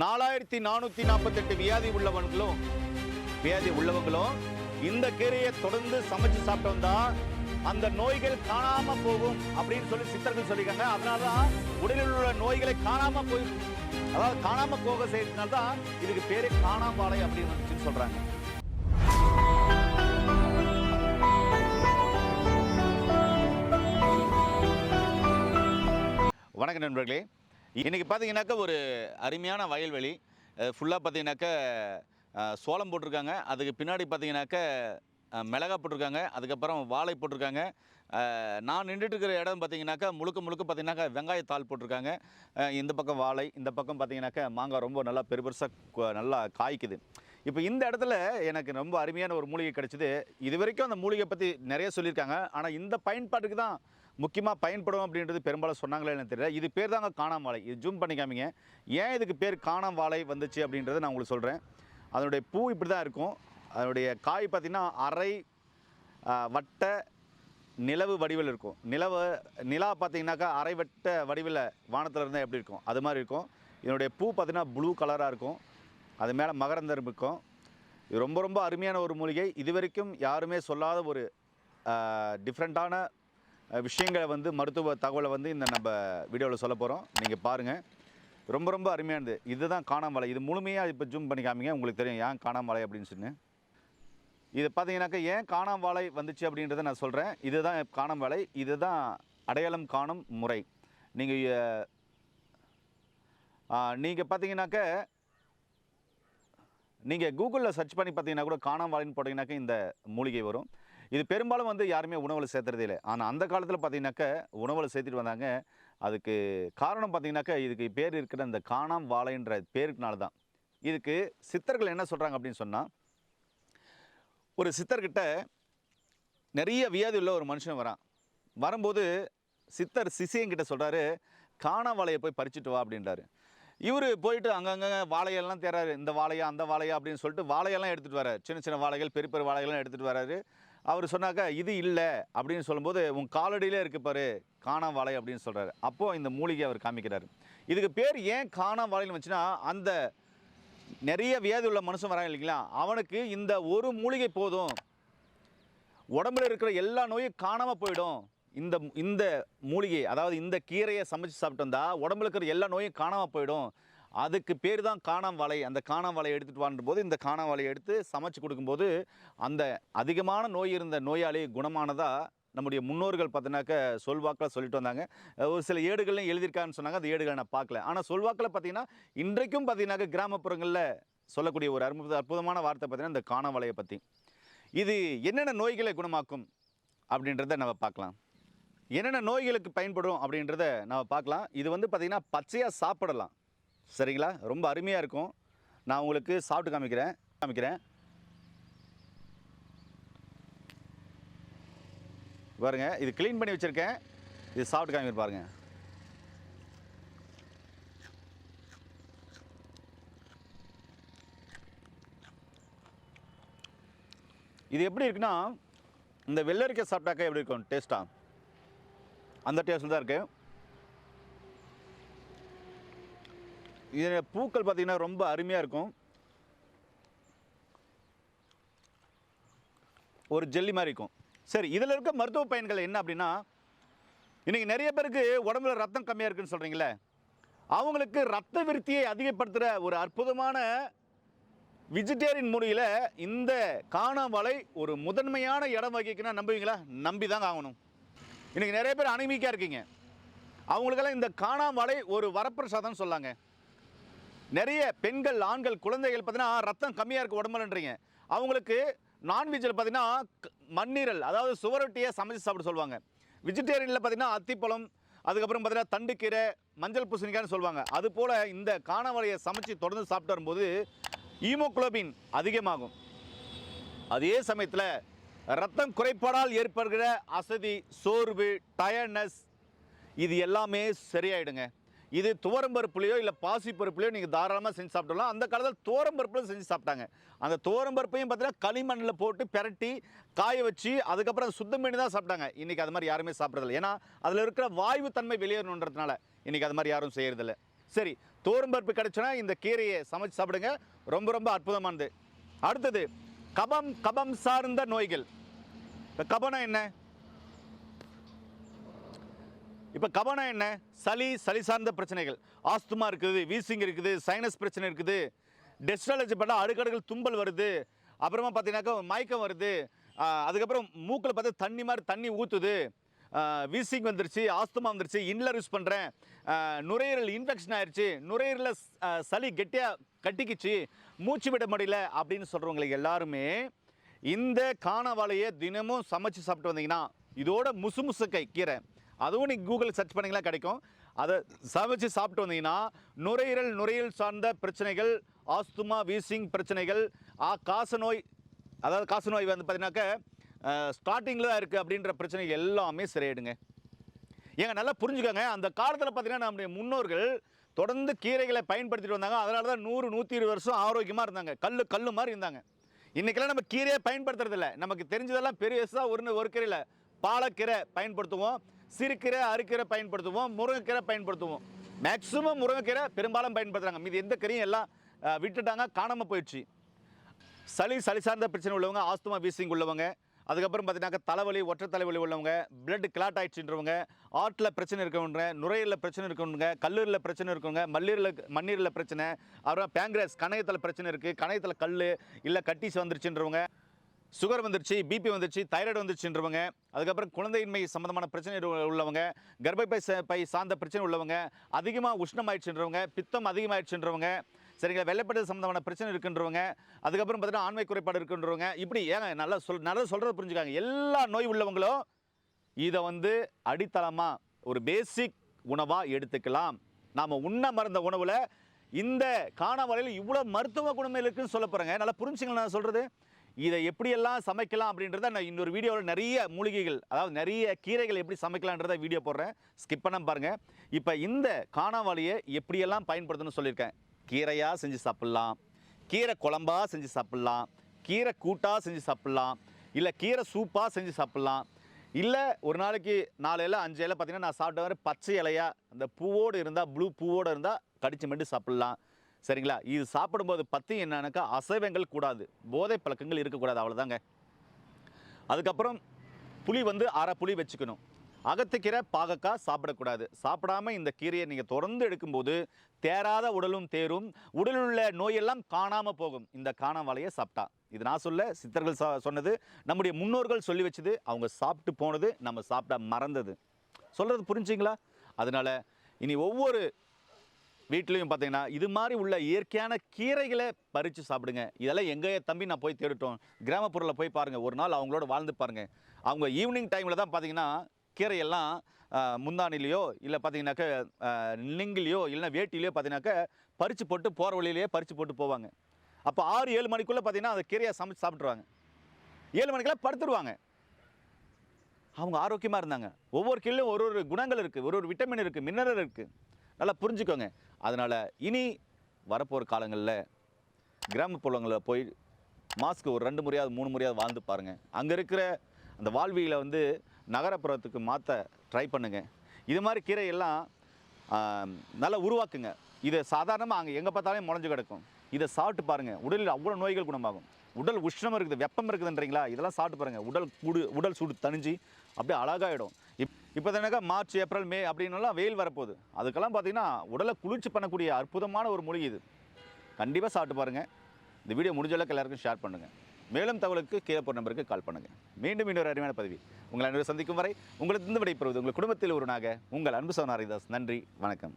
நாலாயிரத்தி நானூற்றி நாற்பத்தெட்டு வியாதி உள்ளவங்களும் வியாதி உள்ளவங்களும் இந்த கீரையை தொடர்ந்து சமைச்சு சாப்பிட்டு வந்தா அந்த நோய்கள் காணாம போகும் அப்படின்னு சொல்லி சித்தர்கள் சொல்லியிருக்காங்க. அதனாலதான் உடலில் உள்ள நோய்களை காணாம போய் அதாவது காணாம போக செய்யறதுனால தான் இதுக்கு பேரு காணாம்பாலை அப்படின்னு சொல்றாங்க. வணக்கம் நண்பர்களே. இன்றைக்கி பார்த்தீங்கன்னாக்கா ஒரு அருமையான வயல்வெளி. ஃபுல்லாக பார்த்தீங்கன்னாக்கா சோளம் போட்டிருக்காங்க. அதுக்கு பின்னாடி பார்த்தீங்கன்னாக்கா மிளகா போட்டிருக்காங்க. அதுக்கப்புறம் வாழை போட்டிருக்காங்க. நான் நின்றுட்டு இருக்கிற இடம் பார்த்தீங்கன்னாக்கா முழுக்க முழுக்க பார்த்தீங்கன்னாக்கா வெங்காயத்தாள் போட்டிருக்காங்க. இந்த பக்கம் வாழை இந்த பக்கம் பார்த்தீங்கன்னாக்கா மாங்காய் ரொம்ப நல்லா பெருபெருசாக நல்லா காய்க்குது. இப்போ இந்த இடத்துல எனக்கு ரொம்ப அருமையான ஒரு மூலிகை கிடைச்சிது. இது வரைக்கும் அந்த மூலிகை பற்றி நிறைய சொல்லியிருக்காங்க. ஆனால் இந்த பயன்பாட்டுக்கு தான் முக்கியமாக பயன்படும் அப்படின்றது பெரும்பாலும் சொன்னாங்களே எனக்கு தெரியல. இது பேர் தாங்க காணாம் வாழை இது ஜூம் பண்ணி ஏன் இதுக்கு பேர் காணாம் வாழை வந்துச்சு அப்படின்றத நான் உங்களுக்கு சொல்கிறேன் அதனுடைய பூ இப்படி தான் இருக்கும். அதனுடைய காய் பார்த்திங்கன்னா அரை வட்ட நிலவு வடிவில் இருக்கும். நிலவு நிலா பார்த்தீங்கன்னாக்கா அரை வட்ட வடிவில் வானத்தில் இருந்தால் எப்படி இருக்கும்? அது மாதிரி இருக்கும். இதனுடைய பூ பார்த்திங்கன்னா ப்ளூ கலராக இருக்கும். அது மேலே மகரந்தம் இருக்கும் இது ரொம்ப ரொம்ப அருமையான ஒரு மூலிகை. இது வரைக்கும் யாருமே சொல்லாத ஒரு டிஃப்ரெண்ட்டான விஷயங்களை வந்து மருத்துவ தகவலை வந்து இந்த நம்ம வீடியோவில் சொல்ல போகிறோம் நீங்கள் பாருங்கள் ரொம்ப ரொம்ப அருமையானது. இதுதான் காணாமலை. இது முழுமையாக இப்போ ஜூம் பண்ணி காமிங்க. உங்களுக்கு தெரியும் ஏன் காணாமலை அப்படின்னு சொல்லி. இது பார்த்தீங்கன்னாக்கா ஏன் காணாம் வாழை வந்துச்சு அப்படின்றத நான் சொல்கிறேன் இதுதான் காணாம் வாழை இதுதான் அடையாளம் காணும் முறை. நீங்கள் நீங்கள் பார்த்தீங்கன்னாக்க நீங்கள் கூகுளில் சர்ச் பண்ணி பார்த்தீங்கன்னா கூட காணாம் வாழைன்னு போட்டிங்கனாக்கா இந்த மூலிகை வரும். இது பெரும்பாலும் வந்து யாருமே உணவில் சேர்த்துறதே இல்லை. ஆனால் அந்த காலத்தில் பார்த்தீங்கன்னாக்கா உணவில் சேர்த்துட்டு வந்தாங்க. அதுக்கு காரணம் பார்த்தீங்கன்னாக்கா இதுக்கு பேர் இருக்கிற அந்த காணாம் வாழைன்ற பேருக்குனால தான். இதுக்கு சித்தர்கள் என்ன சொல்கிறாங்க அப்படின்னு சொன்னால் ஒரு சித்தர்கிட்ட நிறைய வியாதி உள்ள ஒரு மனுஷன் வரான். வரும்போது சித்தர் சிசியங்கிட்ட சொல்கிறாரு காணாம் வாழையை போய் பறிச்சுட்டு வா அப்படின்றாரு. இவர் போயிட்டு அங்கங்கே வாழையெல்லாம் தேர்றாரு. இந்த வாழையா அந்த வாழையா அப்படின்னு சொல்லிட்டு வாழையெல்லாம் எடுத்துகிட்டு வராரு சின்ன சின்ன வாழைகள் பெரிய பெரிய வாழைகள்லாம் எடுத்துகிட்டு வராரு அவர் சொன்னாக்கா இது இல்லை அப்படின்னு சொல்லும்போது உன் காலடியிலே இருக்கு பாரு காணா வாழை அப்படின்னு சொல்கிறாரு அப்போது இந்த மூலிகை அவர் காமிக்கிறாரு. இதுக்கு பேர் ஏன் காணா வாழைன்னு வச்சுன்னா அந்த நிறைய வியாதி உள்ள மனுஷன் வராங்க இல்லைங்களா? அவனுக்கு இந்த ஒரு மூலிகை போதும். உடம்புல இருக்கிற எல்லா நோயும் காணாமல் போயிடும். இந்த இந்த மூலிகை அதாவது இந்த கீரையை சமைச்சு சாப்பிட்டு உடம்புல இருக்கிற எல்லா நோயும் காணாமல் போயிடும். அதுக்கு பேர் தான் காணாம் வலை. அந்த காணாம் வலையை எடுத்துகிட்டு வான்ற போது இந்த காணாம் வலையை எடுத்து சமைச்சு கொடுக்கும்போது அந்த அதிகமான நோய் இருந்த நோயாளி குணமானதாக நம்முடைய முன்னோர்கள் பார்த்தினாக்க சொல்வாக்கில் சொல்லிட்டு வந்தாங்க. ஒரு சில ஏடுகள்லையும் எழுதியிருக்கான்னு சொன்னாங்க. அந்த ஏடுகளை நான் பார்க்கல. ஆனால் சொல்வாக்கில் பார்த்தீங்கன்னா இன்றைக்கும் பார்த்தீங்கன்னாக்க கிராமப்புறங்களில் சொல்லக்கூடிய ஒரு அற்புத அற்புதமான வார்த்தை பார்த்தீங்கன்னா இந்த காணாம் வலையை பற்றி இது என்னென்ன நோய்களை குணமாக்கும் அப்படின்றத நம்ம பார்க்கலாம். என்னென்ன நோய்களுக்கு பயன்படும் அப்படின்றத நம்ம பார்க்கலாம். இது வந்து பார்த்திங்கன்னா பச்சையாக சாப்பிடலாம். சரிங்களா? ரொம்ப அருமையாக இருக்கும். நான் உங்களுக்கு சாப்பிட்டு காமிக்கிறேன். காமிக்கிறேன். பாருங்க இது க்ளீன் பண்ணி வச்சுருக்கேன். இது சாப்பிட்டு காமிக்கிற பாருங்க. இது எப்படி இருக்குன்னா இந்த வெள்ளரிக்காய் சாப்பிட்டாக்கா எப்படி இருக்கும்? டேஸ்ட்டாக அந்த டேஸ்ட்டில் தான் இருக்குது இது பூக்கள் பார்த்திங்கன்னா ரொம்ப அருமையாக இருக்கும். ஒரு ஜெல்லி மாதிரி இருக்கும். சரி இதில் இருக்க மருத்துவ பயன்கள் என்ன அப்படின்னா இன்றைக்கி நிறைய பேருக்கு உடம்புல ரத்தம் கம்மியாக இருக்குன்னு சொல்கிறீங்களே அவங்களுக்கு ரத்த விருத்தியை அதிகப்படுத்துகிற ஒரு அற்புதமான வெஜிடேரியன் முறையில் இந்த காணாமலை ஒரு முதன்மையான இடம் வகிக்குன்னா நம்புவீங்களா? நம்பி தாங்க ஆகணும். இன்றைக்கி நிறைய பேர் அனிமிக்காக இருக்கீங்க. அவங்களுக்கெல்லாம் இந்த காணாமலை ஒரு வரப்பிரசாதம் சொல்லாங்க. நிறைய பெண்கள் ஆண்கள் குழந்தைகள் பார்த்தீங்கன்னா ரத்தம் கம்மியாக இருக்க உடம்புலன்றீங்க அவங்களுக்கு நான்வெஜ்ஜில் பார்த்தீங்கன்னா மண்ணீரல் அதாவது சுவரொட்டியை சமைச்சு சாப்பிட சொல்லுவாங்க. வெஜிடேரியனில் பார்த்தீங்கன்னா அத்திப்பழம் அதுக்கப்புறம் பார்த்தீங்கன்னா தண்டுக்கீரை மஞ்சள் பூசணிக்காய்னு சொல்லுவாங்க. அது போல் இந்த காணாமலையை சமைச்சு தொடர்ந்து சாப்பிட்டு வரும்போது ஈமோக்ளோபின் அதிகமாகும். அதே சமயத்தில் ரத்தம் குறைபாடால் ஏற்படுகிற அசதி சோர்வு டயர்னஸ் இது எல்லாமே சரியாயிடுங்க. இது துவரம்பருப்புலையோ இல்லை பாசிப்பருப்புலையோ நீங்கள் தாராளமாக செஞ்சு சாப்பிடலாம் அந்த காலத்தில் துவரம்பருப்புலையும் செஞ்சு சாப்பிட்டாங்க. அந்த துவரம்பருப்பையும் பார்த்தீங்கன்னா களிமண்ணில் போட்டு பிரட்டி காய வச்சு அதுக்கப்புறம் அதை சுத்தம் பண்ணி தான் சாப்பிட்டாங்க. இன்றைக்கி அது மாதிரி யாருமே சாப்பிட்றதில்ல. ஏன்னா அதில் இருக்கிற வாயு தன்மை வெளியேறணுன்றதுனால இன்றைக்கி அது மாதிரி யாரும் செய்கிறதில்ல சரி தோரம்பருப்பு கிடச்சுன்னா இந்த கீரையை சமைச்சு சாப்பிடுங்க. ரொம்ப ரொம்ப அற்புதமானது. அடுத்தது கபம் கபம் சார்ந்த நோய்கள். இப்போ கபனம் என்ன? இப்போ கபனம் என்ன? சளி சளி சார்ந்த பிரச்சனைகள். ஆஸ்துமா இருக்குது வீசிங் இருக்குது சைனஸ் பிரச்சனை இருக்குது. டெஸ்ட்ராலஜி பண்ணால் அடுக்கடுகள் தும்பல் வருது. அப்புறமா பார்த்தீங்கன்னாக்கா மயக்கம் வருது. அதுக்கப்புறம் மூக்கில் பார்த்தா தண்ணி மாதிரி தண்ணி ஊற்றுது வீசிங் வந்துருச்சு ஆஸ்துமா வந்துருச்சு இன்லர் யூஸ் பண்ணுறேன் நுரையீரல் இன்ஃபெக்ஷன் ஆயிடுச்சு நுரையீரலில் சளி கெட்டியாக கட்டிக்கிச்சு மூச்சு விட முடியல அப்படின்னு சொல்கிறவங்களுக்கு எல்லாருமே இந்த காணவாழையை தினமும் சமைச்சு சாப்பிட்டு வந்தீங்கன்னா இதோட முசு முசுக்கை கீரை. அதுவும் நீங்கள் கூகுளில் சர்ச் பண்ணிங்களா கிடைக்கும். அதை சமைச்சு சாப்பிட்டு வந்தீங்கன்னா நுரையீரல் நுரையீரல் சார்ந்த பிரச்சனைகள் ஆஸ்துமா வீசிங் பிரச்சனைகள் ஆ காச நோய் அதாவது காசநோய் வந்து பார்த்தீங்கன்னாக்க ஸ்டார்டிங்கில் தான் இருக்குது அப்படின்ற பிரச்சனை எல்லாமே சிறையிடுங்க. ஏங்க நல்லா புரிஞ்சுக்கோங்க. அந்த காலத்தில் பார்த்தீங்கன்னா நம்முடைய முன்னோர்கள் தொடர்ந்து கீரைகளை பயன்படுத்திட்டு வந்தாங்க. அதனால தான் நூறு நூற்றி இருபது வருஷம் ஆரோக்கியமாக இருந்தாங்க. கல் கல் மாதிரி இருந்தாங்க. இன்றைக்கெல்லாம் நம்ம கீரையை பயன்படுத்துறதில்ல. நமக்கு தெரிஞ்சதெல்லாம் பெருசாக ஒரு ஒரு கீரையில் பாலக்கீரை பயன்படுத்துவோம் சிறுக்கீரை அறுக்கீரை பயன்படுத்துவோம் முருங்கைக்கீரை பயன்படுத்துவோம். மேக்ஸிமம் முருங்கைக்கீரை பெரும்பாலும் பயன்படுத்துகிறாங்க மீதி எந்த கீரையும் எல்லாம் விட்டுட்டாங்க காணாமல் போயிடுச்சு. சளி சளி சார்ந்த பிரச்சனை உள்ளவங்க ஆஸ்துமா வீசிங் உள்ளவங்க அதுக்கப்புறம் பார்த்தீங்கன்னாக்கா தலைவலி ஒற்றை தலைவலி உள்ளவங்க பிளட் கிளாட் ஆயிடுச்சுன்றவங்க ஆட்டில் பிரச்சனை இருக்கவங்க நுரையீரலில் பிரச்சனை இருக்கவங்க கல்லூரியில் பிரச்சனை இருக்கவங்க மல்லீரில் மண்ணீரில் பிரச்சனை அப்புறம் பேங்க்ரஸ் கணையத்தில் பிரச்சனை இருக்குது கணையத்தில் கல் இல்லை கட்டிஸ் வந்துருச்சுன்றவங்க சுகர் வந்துருச்சு பிபி வந்துருச்சு தைராய்டு வந்துருச்சுன்றவங்க அதுக்கப்புறம் குழந்தையின்மை சம்மந்தமான பிரச்சனை உள்ளவங்க கர்ப்பப்பை ச- பை சார்ந்த பிரச்சனை உள்ளவங்க அதிகமாக உஷ்ணம் ஆயிடுச்சுன்றவங்க பித்தம் அதிகமாயிடுச்சுன்றவங்க சரிங்களா? வெள்ளைப்படல் சம்மந்தமான பிரச்சனை இருக்குன்றவங்க அதுக்கப்புறம் பார்த்தீங்கன்னா ஆண்மை குறைபாடு இருக்குன்றவங்க இப்படி ஏங்க நல்லா சொல் நல்லா சொல்கிறத புரிஞ்சுக்காங்க. எல்லா நோய் உள்ளவங்களும் இதை வந்து அடித்தளமாக ஒரு பேசிக் உணவாக எடுத்துக்கலாம். நாம் உண்ண மறந்த உணவில் இந்த காணாமலையில் இவ்வளோ மருத்துவ குணமே இருக்குன்னு சொல்ல போகிறேங்க நல்லா புரிஞ்சுங்களா நான் சொல்கிறது இதை எப்படியெல்லாம் சமைக்கலாம் அப்படின்றத நான் இன்னொரு வீடியோவில் நிறைய மூலிகைகள் அதாவது நிறைய கீரைகள் எப்படி சமைக்கலான்றத வீடியோ போடுறேன். ஸ்கிப் பண்ண பாருங்கள் இப்போ இந்த காணாவாளியை எப்படியெல்லாம் பயன்படுத்தணும்னு சொல்லியிருக்கேன். கீரையாக செஞ்சு சாப்பிட்லாம். கீரை குழம்பாக செஞ்சு சாப்பிட்லாம். கீரை கூட்டாக செஞ்சு சாப்பிட்லாம். இல்லை கீரை சூப்பாக செஞ்சு சாப்பிட்லாம். இல்லை ஒரு நாளைக்கு நாலு இலை அஞ்சு இலை பார்த்தீங்கன்னா நான் சாப்பிட்ட மாதிரி பச்சை இலையாக அந்த பூவோடு இருந்தால் ப்ளூ பூவோடு இருந்தால் கடிச்சு மட்டும் சாப்பிட்லாம். சரிங்களா? இது சாப்பிடும்போது பற்றி என்னன்னாக்கா அசைவங்கள் கூடாது. போதை பழக்கங்கள் இருக்கக்கூடாது. அவ்வளோதாங்க அதுக்கப்புறம் புளி வந்து அரை புளி வச்சுக்கணும். அகத்துக்கீரை பாகக்காய் சாப்பிடக்கூடாது. சாப்பிடாம இந்த கீரையை நீங்கள் தொடர்ந்து எடுக்கும்போது தேராத உடலும் தேரும். உடலில் உள்ள நோயெல்லாம் காணாமல் போகும். இந்த காணாமலையை சாப்பிட்டா. இது நான் சொல்ல சித்தர்கள் சா சொன்னது நம்முடைய முன்னோர்கள் சொல்லி வச்சது அவங்க சாப்பிட்டு போனது நம்ம சாப்பிட மறந்தது. சொல்கிறது புரிஞ்சிங்களா? அதனால இனி ஒவ்வொரு வீட்லேயும் பார்த்தீங்கன்னா இது மாதிரி உள்ள இயற்கையான கீரைகளை பறித்து சாப்பிடுங்க. இதெல்லாம் எங்கள் தம்பி நான் போய் தேடிட்டோம். கிராமப்புறத்தில் போய் பாருங்கள் ஒரு நாள் அவங்களோட வாழ்ந்து பாருங்கள் அவங்க ஈவினிங் டைமில் தான் பார்த்தீங்கன்னா கீரையெல்லாம் முந்தானிலேயோ இல்லை பார்த்தீங்கன்னாக்க நெங்கிலேயோ இல்லைனா இல்லைன்னா பார்த்தீங்கன்னாக்க பறித்து போட்டு போகிற வழியிலேயே பறித்து போட்டு போவாங்க. அப்போ ஆறு ஏழு மணிக்குள்ளே பார்த்தீங்கன்னா அந்த கீரையை சமைச்சு சாப்பிட்ருவாங்க ஏழு மணிக்கெல்லாம் படுத்துருவாங்க. அவங்க ஆரோக்கியமாக இருந்தாங்க. ஒவ்வொரு கீழயும் ஒரு ஒரு குணங்கள் இருக்குது ஒரு ஒரு விட்டமின் இருக்குது மினரல் இருக்குது நல்லா புரிஞ்சுக்கோங்க. அதனால் இனி வரப்போகிற காலங்களில் கிராமப்புறங்களில் போய் மாஸ்க்கு ஒரு ரெண்டு முறையாவது மூணு முறையாவது வாழ்ந்து பாருங்கள் அங்கே இருக்கிற அந்த வாழ்வியில் வந்து நகரப்புறத்துக்கு மாற்ற ட்ரை பண்ணுங்கள் இது மாதிரி கீரையெல்லாம் எல்லாம் நல்லா உருவாக்குங்க. இதை சாதாரணமாக அங்கே எங்கே பார்த்தாலும் முளைஞ்சு கிடக்கும். இதை சாப்பிட்டு பாருங்கள் உடலில் அவ்வளோ நோய்கள் குணமாகும். உடல் உஷ்ணம் இருக்குது வெப்பம் இருக்குதுன்றீங்களா? இதெல்லாம் சாப்பிட்டு பாருங்கள் உடல் கூடு உடல் சூடு தணிஞ்சு அப்படியே அழகாகிடும் இப் இப்போ தானக்கா மார்ச் ஏப்ரல் மே அப்படின்னுலாம் வெயில் வரப்போகுது. அதுக்கெல்லாம் பார்த்தீங்கன்னா உடலை குளிர்ச்சி பண்ணக்கூடிய அற்புதமான ஒரு மொழி இது. கண்டிப்பாக சாப்பிட்டு பாருங்கள் இந்த வீடியோ முடிஞ்சளவுக்கு எல்லாருக்கும் ஷேர் பண்ணுங்கள் மேலும் தகவலுக்கு கீழே நம்பருக்கு கால் பண்ணுங்கள் மீண்டும் இன்னொரு அருமையான பதவி உங்களை அன்பு சந்திக்கும் வரை உங்களுக்கு இருந்து விடைபெறுவது உங்கள் குடும்பத்தில் ஒருவனாக உங்கள் அன்பு சோனாரிதாஸ் நன்றி வணக்கம்.